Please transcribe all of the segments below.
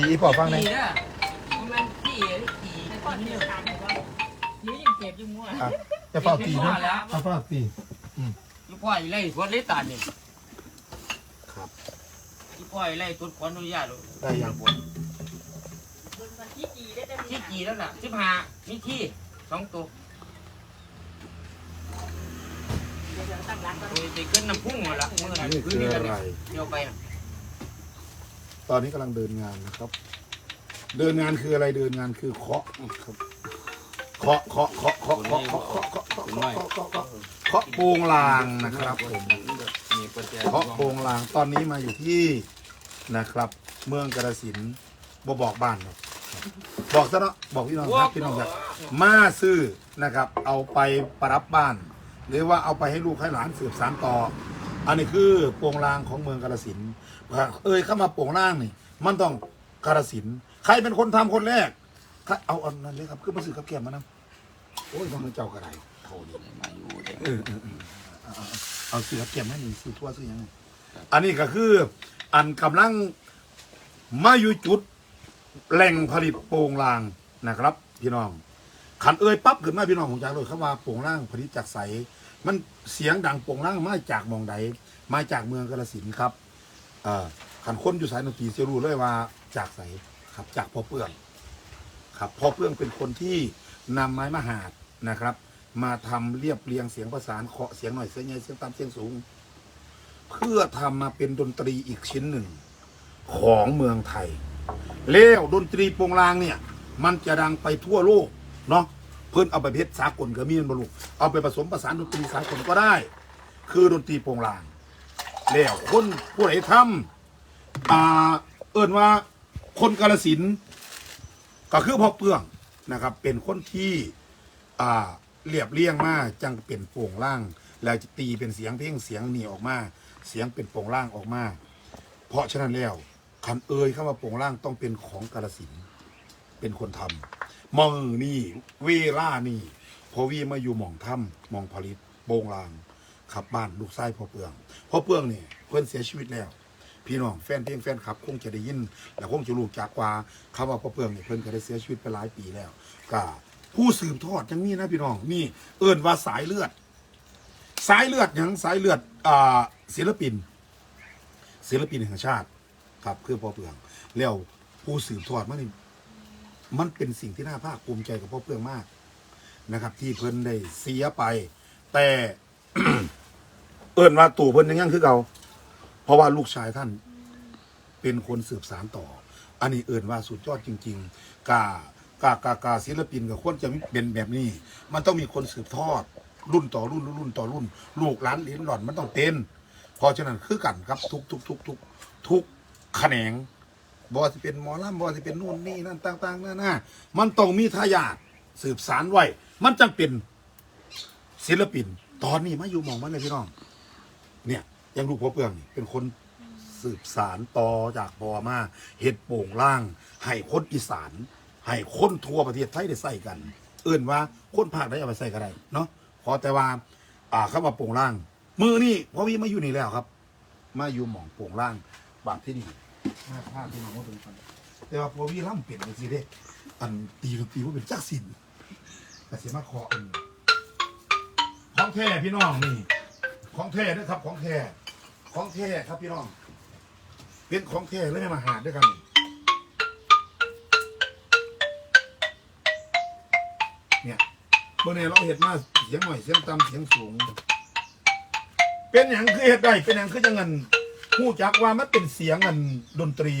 ตีอีพ่อฟังหน่อยตีนะมันตีตีก่อนเดียวกันว่ายื้อยังเก็บยังมั่วอะจะเฝ้าตีนะเอาเฝ้าตียี่พ่อยไล่สวนเลยตานี่ครับยี่พ่อยไล่ตุนขออนุญาตเลยได้ยังบนวันที่กี่ได้ได้ที่กี่แล้วน่ะสิบห้ามีที่สองตัวเดี๋ยวตั้งรักก่อนโดยจะขึ้นน้ำพุ่งมาละเมื่อไหร่นี่คืคือนี่อะกันไรเดี๋ยวไปน่ะ ตอนนี้กำลังเดินงานนะครับ เดินงานคืออะไรเดินงานคือเคาะครับเคาะเคาะเคาะเคาะเคาะเคาะเคาะเคาะเคาะเคาะเคาะเคาะเคาะโปงลางนะครับผมมีประแจเคาะโปงลางตอนนี้มาอยู่ที่นะครับ เมืองกระสินบ่บอกบ้านครับบอกซะเนาะบอกพี่น้องครับพี่น้องครับมาซื้อนะครับ เอาไปประดับบ้าน หรือว่าเอาไปให้ลูกให้หลานสืบสานต่อ อันนี้คือโปงลางของเมืองกาฬสินธุ์เอ้ยเข้ามาโปงลางนี่มันต้องกาฬสินธุ์ใครเป็นคนทำคนแรกใครเอาอันนั้นเลยครับคือมาซื้อกับแก้มมานะโอ้ยต้องมาเจ้ากระไรเท่านี้มาอยู่เด็กเออเออเออเอาเอาเอาซื้อกับแก้มให้นี่ซื้อทั่วซื้อหยังไงอันนี้ก็คือ อันกำลังมาอยู่จุดแหล่งผลิตโปงลางนะครับ พี่น้องขันเอ่ยปั๊บขึ้นมาพี่น้องของจากเลยคำว่าโป่งล่างผลิตจากใส มันเสียงดังโป่งล่างมาจากหมองใดมาจากเมืองกาฬสินธุ์ครับเอ่อขันคนอยู่สายดนตรีจะรู้เลยว่าจากใสครับจากพ่อเปื้องครับพ่อเปื้องเป็นคนที่นำไม้มหาดนะครับ มาทำเรียบเรียงเสียงประสานเคาะเสียงหน่อยเสียงใหญ่เสียงต่ำเสียงสูง เพื่อทำมาเป็นดนตรีอีกชิ้นหนึ่ง ของเมืองไทย แล้วดนตรีโปงลางเนี่ย มันจะดังไปทั่วโลกเนาะ เพื่อนเอาไปเพชรสากลก็มีมันบลูกเอาไปผสมประสานดนตรีสากลก็ได้ คือดนตรีโปงลาง แล้วคนผู้ใดทำอ่าเอิ้นว่าคนกาลสินก็คือพ่อเปื้องนะครับ เป็นคนที่อ่าเรียบเรียงมากจังเป็นโป่งล่าง แล้วจะตีเป็นเสียงเพลงเสียงหนีออกมา เสียงเป็นโป่งล่างออกมา เพราะฉะนั้นแล้วคันเอ่ยเข้ามาโป่งล่างต้องเป็นของกาลสินเป็นคนทำ มือนี่ เวล่านี่พอวีมาอยู่หมองถ้ำหมองผลิตโป่งลางขับบ้านลูกไส้พ่อเปลืองพ่อเปลืองเนี่ยเพื่อนเสียชีวิตแล้ว พี่น้องแฟนเพลงแฟนคลับ คงจะได้ยินและคงจะรู้จากว่าคำว่าพ่อเปลืองเนี่ยเพิ่อนก็ได้เสียชีวิตไปหลายปีแล้วก็ผู้สืบทอดจังนี้นะพี่น้องนี่เอิ้นว่าสายเลือด สายเลือดหยังสายเลือดอ่าศิลปิน ศิลปินแห่งชาติครับคือพ่อเปลืองแล้วผู้สืบทอดมันนี่ มันเป็นสิ่งที่น่าภาคภูมิใจกับพ่อเปลืองมากนะครับ ที่เพิ่นได้เสียไป แต่ เอิ้นว่าตู่เพิ่นยังยังคือเก่าเพราะว่าลูกชายท่าน เป็นคนสืบสารต่อ อันนี้เอิ้นว่าสุดยอดจริง ๆ กากากากาศิลปินกับควรจะเป็นแบบนี้ มันต้องมีคนสืบทอด รุ่นต่อรุ่นรุ่นต่อรุ่น ลูกหลานเหลิ้นหล่อนมันต้องเต้นเพราะฉะนั้นคือกันครับทุกทุกทุกทุกทุกแขนง บอสิเป็นหมอลำบอสิเป็นนู่นนี่นั่นต่างๆนั่นนะมันต้องมีทายาทสืบสารไว้ มันจังเป็นศิลปิน ตอนนี้มาอยู่หมองมันเลยพี่น้อง เนี่ยยังลูกพ่อเปลืองนี่เป็นคนสืบสารต่อจากพ่อมาเฮ็ดโป่งล่าง ให้คนอีสานให้คนทั่วประเทศไทยได้ใส่กัน เอื่นว่าคนภาคไหนเอาไปใส่ก็ได้เนาะขอแต่ว่า อ่าคำว่าโป่งล่าง มือนี่พ่อวีมาอยู่นี่แล้วครับ มาอยู่หมองโป่งล่างบางที่นี่ มาพาที่น้องมาเป็นกันแต่ว่าพอวีล่ำเปลี่ยนไปสิเด้อันตีดนตรีว่าเป็นจักสินแต่เสียมาเคออันของแท้พี่น้องนี่ ของแท้นะครับ ของแท้ของแท้ครับพี่น้อง เป็นของแท้เลยมาหาด้วยกันเนี่ยเมื่อนี้เราเห็ดมาเสียงหน่อยเสียงต่ำเสียงสูง เป็นอย่างคือเห็ดได้เป็นอย่างคือจังเงิน ผู้จักว่ามันเป็นเสียงเงินดนตรี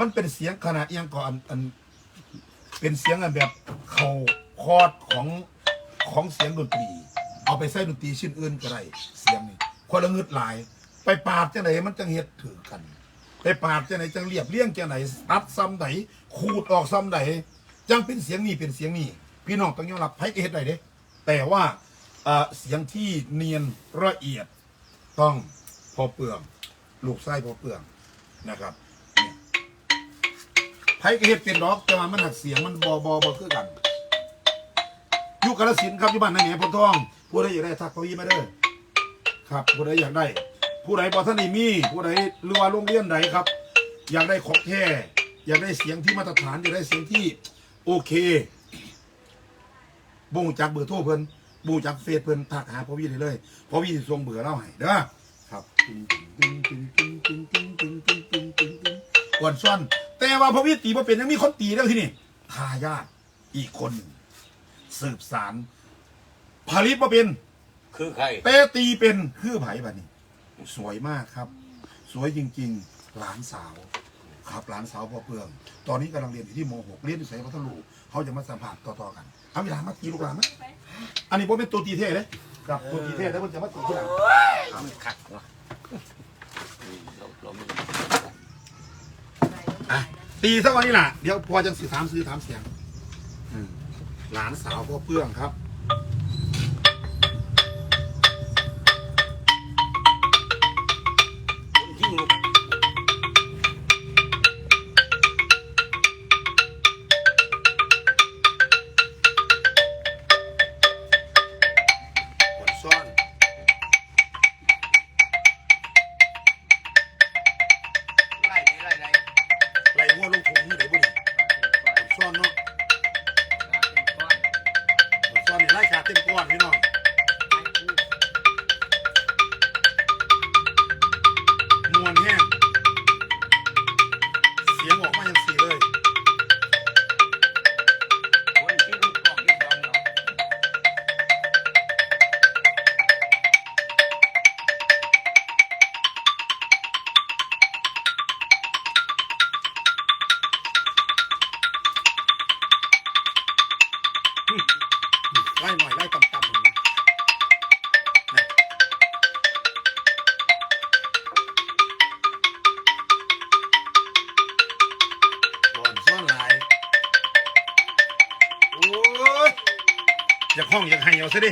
มันเป็นเสียงขนาดเอียงก่อนอันเป็นเสียงอันแบบเข่าคอร์ดของของเสียงดนตรี เอาไปใส่ดนตรีชิ้นอื่นก็ได้เสียงนี่คนละเงึดหลาย ไปปาบจังไหนมันจังเฮ็ดถือกัน ไปปาบจังไหนจังเรียบเรียงจังไหนตัดซ้ำไหนขูดออกซ้ำไหนจังเป็นเสียงนี่เป็นเสียงนี่พี่น้องต้องยอมรับไพ่เฮ็ดได้เด้แต่ว่าเสียงที่เนียนละเอียดต้องพอเปลือง ลูกไส้พอเปลืองนะครับเนี่ยไพ่เฮ็ดเป็นดอกแต่ว่ามันหักเสียงมันบอบอบอคือกันอยู่กาฬสินครับอยู่บ้านนแหนพนทอง ผู้ใดอยากได้ทักเขาอีมาเด้อครับ ผู้ใดอยากได้ ผู้ใดบอท่านนี่มี ผู้ใดหรือว่าโรงเรียนใดครับ อยากได้ของแท้อยากได้เสียงที่มาตรฐานอยากได้เสียงที่โอเคบ่งจากเบอร์โทรเพิ่นบ่งจากเฟซเพิ่นทักหาพ่อวีได้เลยพ่อวีสิส่งเบอร์เราให้เด้อ ก่อนซ่อน แต่ว่าพ่อวีตีบ่เป็นยังมีคนตีแล้วที่นี่ทายาทอีกคนหนึ่งสืบสารผลิตบ่เป็น คือใครแต่ตีเป็นคือไผ่บัดนี้ สวยมากครับ สวยจริง ๆ หลานสาว ครับหลานสาวพ่อเปลือง ตอนนี้กำลังเรียนอยู่ที่ม .6 เรียนอยู่ไสพัทลุงเขาจะมาสัมผัสต่อๆกันเอาเวลามาตีลูกหลานไหมอันนี้ผมเป็นตัวตีเท่เลยกับตัวตีเท่แล้วมันจะมาตีที่หลังมันขัดเนาะ เราเราไม่อะตีสักวันนี้ล่ะ เดี๋ยวพอจะสิถามซื้อถามเสียง อืมหลานสาวพ่อเพื่องครับ เต็มก่อนพี่น้อง อยากห้องอยากให้เอาซะดิ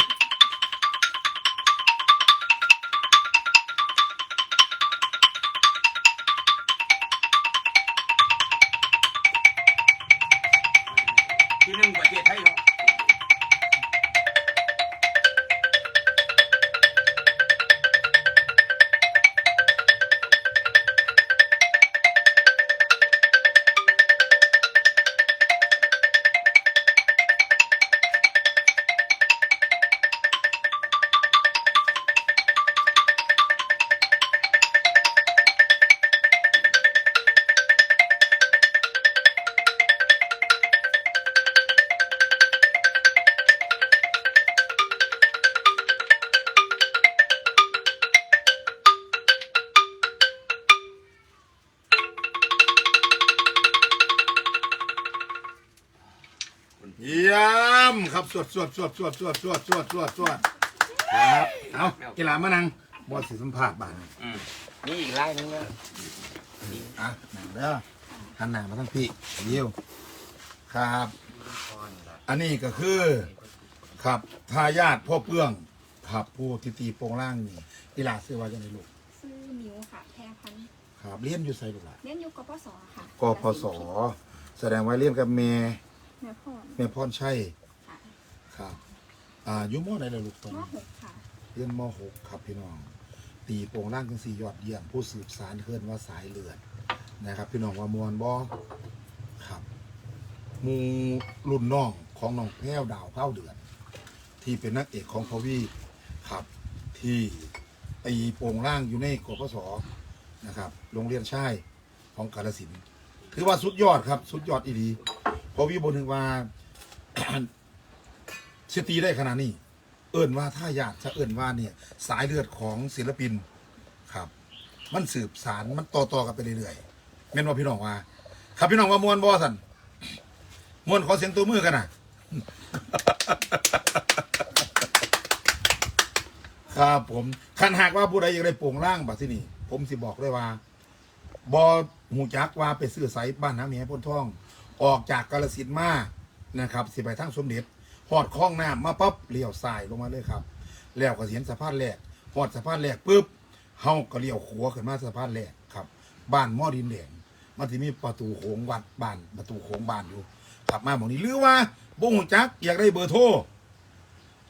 ที่หนึ่งประเทศไทยเนาะ ยมครับสวดสวดสวดสวดสวดสวดสวดสวดสวดครับเอากีฬามานังบอสสิสัมผัสบ้านนี่อืมนี่อีกไล่นึงนะอะนั่งเด้อหันหน้ามาทั้งพี่เยี่ยวครับ อันนี้ก็คือครับทายาทพ่อเปื้องครับผู้ติตีโปรงล่างนี่กีฬาซื้อว่าจังไงลูกชื่อมิวค่ะแพรพันธุ์ครับเรียนอยู่ไสลูกหล่ะเรียนอยู่กปศค่ะกพศแสดงว่าเรียนกับเมแม่พ่อแม่พรชัย ค่ะครับอ่าอยู่มอใดล่ะลูกตอนมนี้ หกค่ะ เรียนม .6 ครับพี่น้อง ตีโป่งร่างจังสี่ยอดเยี่ยม ผู้สืบสารเคลื่อนว่าสายเลือดนะครับ พี่น้องว่ามวลบอครับหมูรุ่นน้องของน้องแพ้วดาวเก้าเดือน ที่เป็นนักเอกของพวีครับ ที่ตีโป่งร่างอยู่ในกปศนะครับ โรงเรียนชายของกาลสินธุ์ถือว่าสุดยอดครับ สุดยอดอีดีพอวีบนถึงว่า เชตีได้ขนาดนี้ เอิ่นว่าถ้าอยากจะเอิ่นว่าเนี่ย สายเลือดของศิลปินครับ มันสืบสารมันต่อต่อกันไปเรื่อยๆแม่นว่าพี่น้องว่า ครับพี่น้องว่ามวนบอสันมวนขอเสียงตัวมือกันนะครับผมคันหากว่าผู้ใดอยากได้โปร่งร่างบัดที่นี่ผมสิบอกเลยว่าบอหูจักว่าไปซื้อไซบ้านน้ำเมียพ้นท่อง ออกจากกาลสินมานะครับ สิไปทางสมเด็จ หอดคลองน้ำมาปั๊บเลี้ยวซ้ายลงมาเลยครับ แล้วก็เห็นสะพานแรกหอดสะพานแรกปุ๊บเฮาก็เลี้ยวขัวขึ้นมาสะพานแรกครับ บ้านหม้อดินแดงมันจะมีประตูโขงวัดบ้านประตูโขงบ้านอยู่ขับมาหมองนี้หรือว่าบ่หูจักอยากได้เบอร์โทร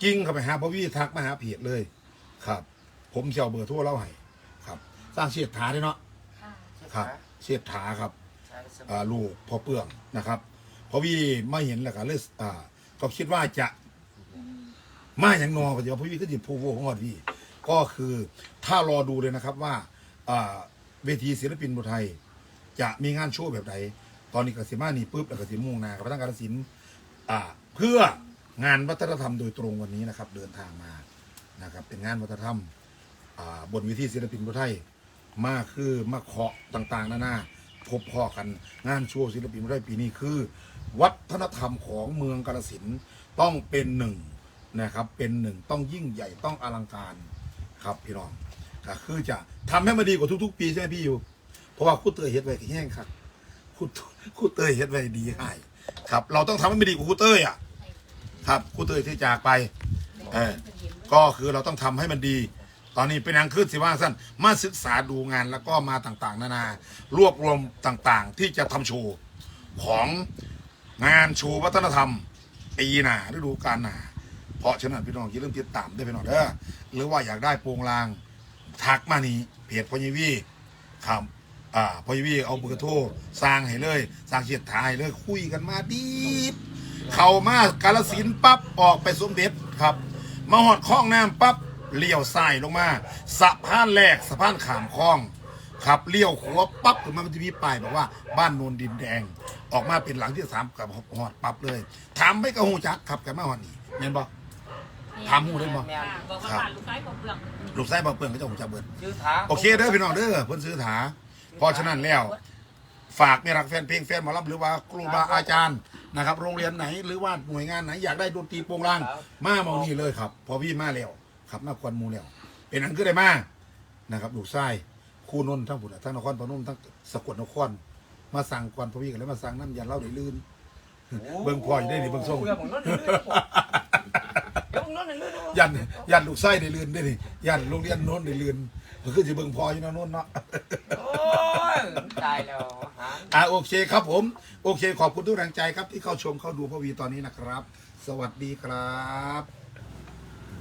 กิ้งเข้าไปหาพระวีทักมาหาเพจเลยครับ ผมจะเอาเบอร์โทรเล่าให้ครับ สร้างเสียดถาด้วยเนาะค่ะครับ เสียดถาครับสายสอ่าลูกพ่อเปื้องนะครับพอพี่ไม่เห็นแล้วก็เลยอ่า ก็คิดว่าจะ มาอย่างนอก็จะพอพี่ก็จะพูโวของอดพี่ ก็คือถ้ารอดูเลยนะครับว่าอ่าเวทีศิลปินบทไทย จะมีงานโชว์แบบไหนตอนนี้กสิมานี่ปุ๊บแล้วกสิมุ่งหนากับพระตั้งการศิลป์อ่า เพื่องานวัฒนธรรมโดยตรงวันนี้นะครับ เดินทางมานะครับ เป็นงานวัฒนธรรมอ่าบนเวิธีศิลปินบทไทย มาคือมาเคาะต่างๆนานาพบพ่อกันงานโชว์ศิลปินได้ปีนี้คือ วัฒนธรรมของเมืองกาฬสินต้องเป็นหนึ่งนะครับ เป็นหนึ่งต้องยิ่งใหญ่ต้องอลังการครับพี่น้องก็คือจะทำให้มันดีกว่าทุก ๆ ปีใช่ไหมพี่อยู่ เพราะว่าคู่เตยเฮ็ดไว้แห้งครับคู่คู่เตยเฮ็ดไว้ดีให้ครับ เราต้องทำให้มันดีกว่าคู่เตยอะ ครับคู่เตยที่จากไปเออก็คือเราต้องทำให้มันดีตอนนี้เป็นอังขึ้นสิว่าสั้นมาศึกษาดูงานแล้วก็มาต่างๆ นานา รวบรวมต่างๆ ที่จะทำโชว์ของ งานโชว์วัฒนธรรมปีหนาฤดูกาลหนาเพราะฉะนั้นพี่น้องอย่าลืมติดตามด้พี่น้องเด้อหรือว่าอยากได้โปรงลางทักมานี่เพจพอยีวีครับอ่าพอยีวีเอาเบอร์โทรสร้างให้เลย สร้างเขียดถ่ายเลยคุยกันมาดีบเข้ามากาลสินปั๊บออกไปสมเด็จครับ มาหอดคลองน้ำปั๊บเลี้ยวซ้ายลงมาสะพานแรกสะพานขามคลอง ขับเลี้ยวขวาปั๊บขึ้นมามันจะมีป้ายบอกว่าบ้านโนนดินแดง ออกมาเป็นหลังที่สามกับหอดปั๊บเลย ถามไม่กระหูจักขับกันมาหอดนี่เห็นบ่ถามหมู่ได้บ่แม่นบอกว่าบ้านลูกชายของเปลืองลูกไส้บ่เปื่อนก็จะหูจักเบิดชื่อถาโอเคเด้อพี่น้องเด้อเพิ่นซื้อถาเพราะฉะนั้นแล้วฝากไม่รักแฟนเพลงแฟนหมอลำหรือว่าครูบาอาจารย์นะครับ โรงเรียนไหนหรือว่าหน่วยงานไหนอยากได้ดนตรีโปรงลางมาเมองนี่เลยครับ พอพี่มาแล้วครับมาควันหมูแล้วเป็นอันคือได้มานะครับลูกไส้ คู่นนท์ทั้งผุดทั้งนครพนมทั้งสกลนคร มาสั่งควันพอพี่กันแล้วมาสั่งน้ำยันเหล่าได้ลื่น เบิ่งพ่ออยู่ได้นี่เบิ่งส่ง เดี๋ยวผมนอนลื่นๆเดี๋ยวผมนอนลื่นๆยันยันลูกไส้ได้ลื่นได้นี่ยันโรงเรียนโน้นได้ลื่นมันคือจะเบิ่งพออยู่เนาะโน้นเนาะ โอ้ยตายแล้วหา อ่าโอเคครับผม โอเคขอบคุณทุกแรงใจครับที่เข้าชมเข้าดูพ่อวีตอนนี้นะครับ สวัสดีครับ